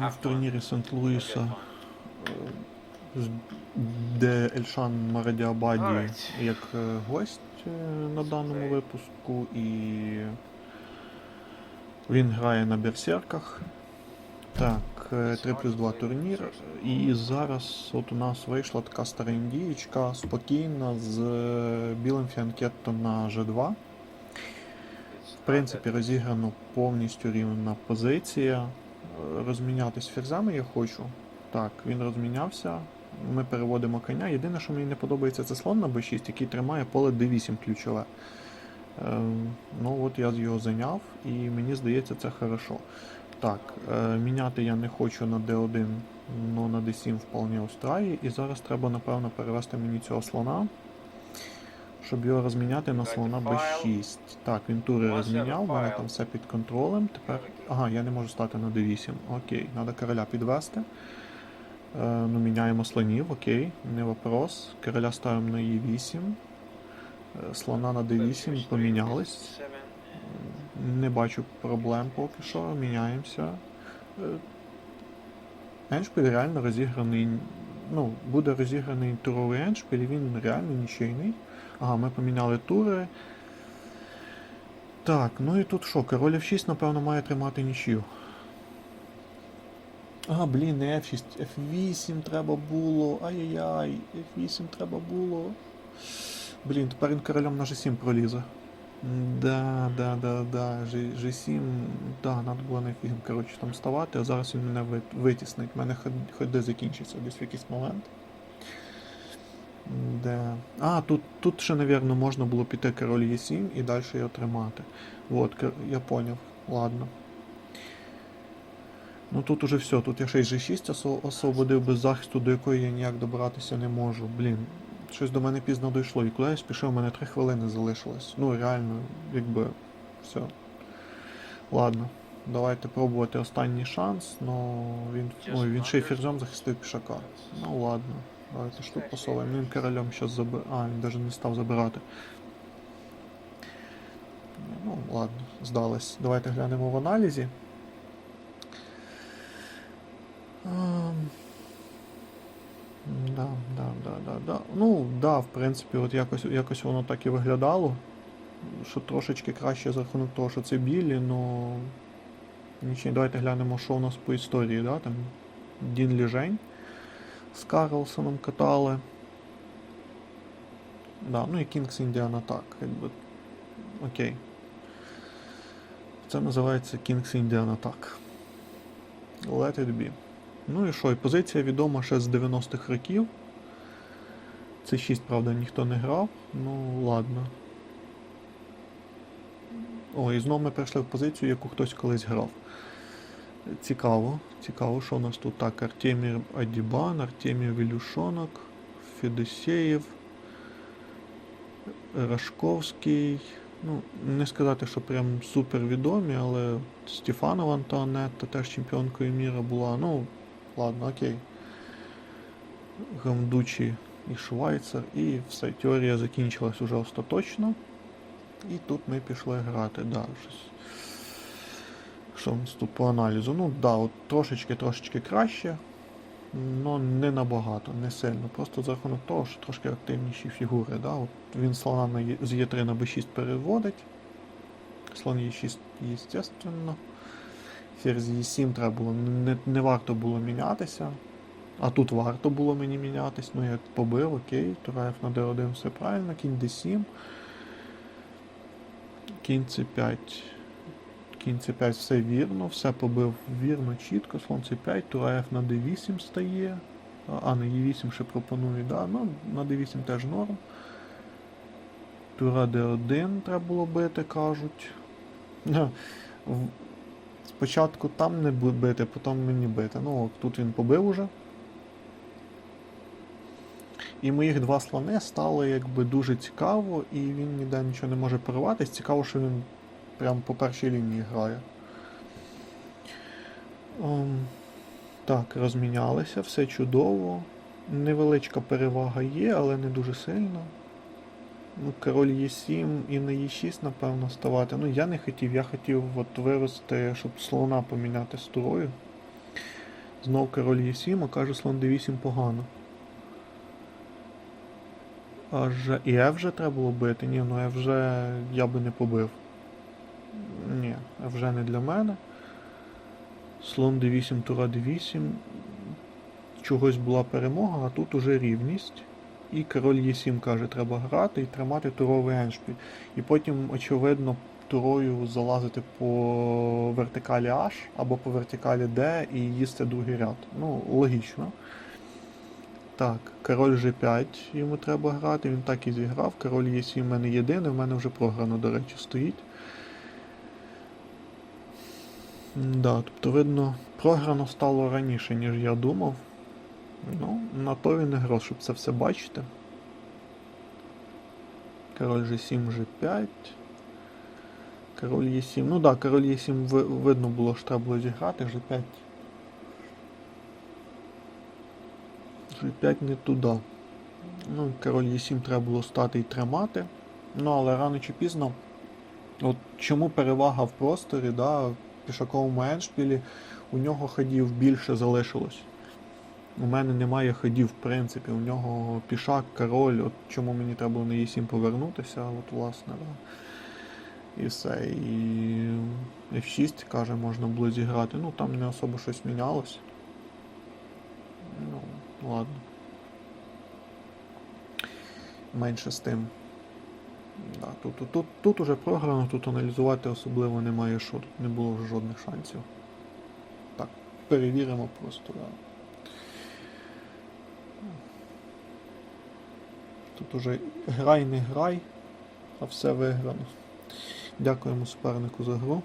Have в турнірі Сент-Луіса, з- де Ельшан Марадіабаді як е, гость е, на даному випуску, і він грає на берсерках. Так, е, 3 плюс 2 турнір. І зараз от у нас вийшла така стара індієчка спокійна з е, білим фіанкеттом на G2. В принципі, розіграно повністю рівна позиція. Е, Розмінятись ферзями я хочу. Так, він розмінявся. Ми переводимо коня. Єдине, що мені не подобається, це слон на b6, який тримає поле d8 ключове. Ем, ну от я його зайняв, і мені здається, це хорошо. Так, е, міняти я не хочу на d1, але на d7 вполне устраює. І зараз треба, напевно, перевести мені цього слона, щоб його розміняти на слона b6. Так, він тури розміняв, в мене там все під контролем. Тепер. Ага, я не можу стати на d8. Окей, треба короля підвести. Е, ну, міняємо слонів, окей, не вопрос. Короля ставимо на e8. Е, Слона на d8 помінялись. Не бачу проблем поки що, міняємося. Е, Еншпіль реально розіграний. Ну, буде розіграний туровий еншпіль, він реально нічийний. Ага, ми поміняли тури. Так, ну і тут що, король F6, напевно, має тримати нічию. А, блін, не F6, F8 треба було. Ай-яй-яй, F8 треба було. Блін, тепер він королем на G7 пролізе. Да, да, да, да. G, G7, да, треба було на F8, коротше, там ставати, а зараз він мене витіснить. У мене ходи закінчиться десь в якийсь момент. Да. А, тут, тут ще, напевно, можна було піти король Е7 і далі його тримати. Кор- я поняв. Ладно. Ну тут уже все, тут я ще й G6 осо- освободив без захисту, до якої я ніяк добратися не можу. Блін, щось до мене пізно дійшло. І куди я спішив, у мене 3 хвилини залишилось. Ну реально, якби все. Ладно, давайте пробувати останній шанс, но він. Ой, він ще й ферзем захистив пішака. Ну ладно, давайте ж тут посовуємо. Він королем зараз заби... А, він навіть не став забирати. Ну, ладно, здалось. Давайте глянемо в аналізі. Да, да, да, да, да. Ну, да, в принципі, от якось, якось воно так і виглядало. Що трошечки краще за рахунок того, що це білі, ну. Нічого, давайте глянемо, що у нас по історії, да? Там Дін Ліжень з Карлсоном катали. Да, ну і Kings Indian Attack, якби. Окей. Це називається Kings Indian Attack. Let it be. Ну і що, і позиція відома ще з 90-х років. Це 6, правда, ніхто не грав. Ну, ладно. О, і знову ми прийшли в позицію, яку хтось колись грав. Цікаво, цікаво, що у нас тут так. Артемій Адібан, Артемій Вілюшонок, Федосєєв, Рашковський. Ну, не сказати, що прям супер відомі, але Стефанова Антуанетта теж чемпіонкою міра була. Ну, ладно, окей. Гамдучі і Швайцер, і все, теорія закінчилась уже остаточно. І тут ми пішли грати, да, щось. Що у нас тут по аналізу? Ну, да, от трошечки-трошечки краще, але не набагато, не сильно. Просто за рахунок того, що трошки активніші фігури. Да? От він слона на Е- з Е3 на Б6 переводить. Слон Е6, естественно. Ферзь Е7 треба було, не, не варто було мінятися. А тут варто було мені мінятись. Ну я побив, окей, Тураєв на D1 все правильно, кінь D7. Кінь C5. Кінь C5 все вірно, все побив вірно, чітко, слон C5, Тураєв на D8 стає. А, на E8 ще пропонує, да, ну на D8 теж норм. Тура D1 треба було бити, кажуть. Спочатку там не бити, потім мені бити. Ну, тут він побив уже. І моїх два слони стало якби дуже цікаво, і він ніде нічого не може порватися. Цікаво, що він прямо по першій лінії грає. Ем, так, розмінялися, все чудово. Невеличка перевага є, але не дуже сильна. Ну, король Е7 і на Е6, напевно, ставати. Ну, я не хотів, я хотів от вирости, щоб слона поміняти з турою. Знов король Е7, а каже слон D8 погано. Аж і F вже треба було бити. Ні, ну F вже я би не побив. Ні, вже не для мене. Слон D8, тура D8. Чогось була перемога, а тут уже рівність. І король Е7 каже, треба грати і тримати туровий еншпіль. І потім, очевидно, турою залазити по вертикалі H або по вертикалі D і їсти другий ряд. Ну, логічно. Так, король G5 йому треба грати, він так і зіграв. Король Е7 в мене єдиний, в мене вже програно, до речі, стоїть. Да, тобто, видно, програно стало раніше, ніж я думав. Ну, на то він і грав, щоб це все бачити. Король G7, G5. Король Е7. Ну да, король Е7 видно було, що треба було зіграти, G5. G5 не туди. Ну, король Е7 треба було стати і тримати. Ну, але рано чи пізно. От чому перевага в просторі, да, пішаковому еншпілі, у нього ходів більше залишилось. У мене немає ходів, в принципі, у нього пішак, король, от чому мені треба було на Е7 повернутися, от власне, да. І все. І F6, каже, можна було зіграти. Ну там не особо щось мінялось. Ну, ладно. Менше з тим. Да, тут, тут, тут, уже програно, тут аналізувати особливо немає що, тут не було вже жодних шансів. Так, перевіримо просто. Да. Тут уже грай не грай, а все виграно. Дякуємо супернику за гру.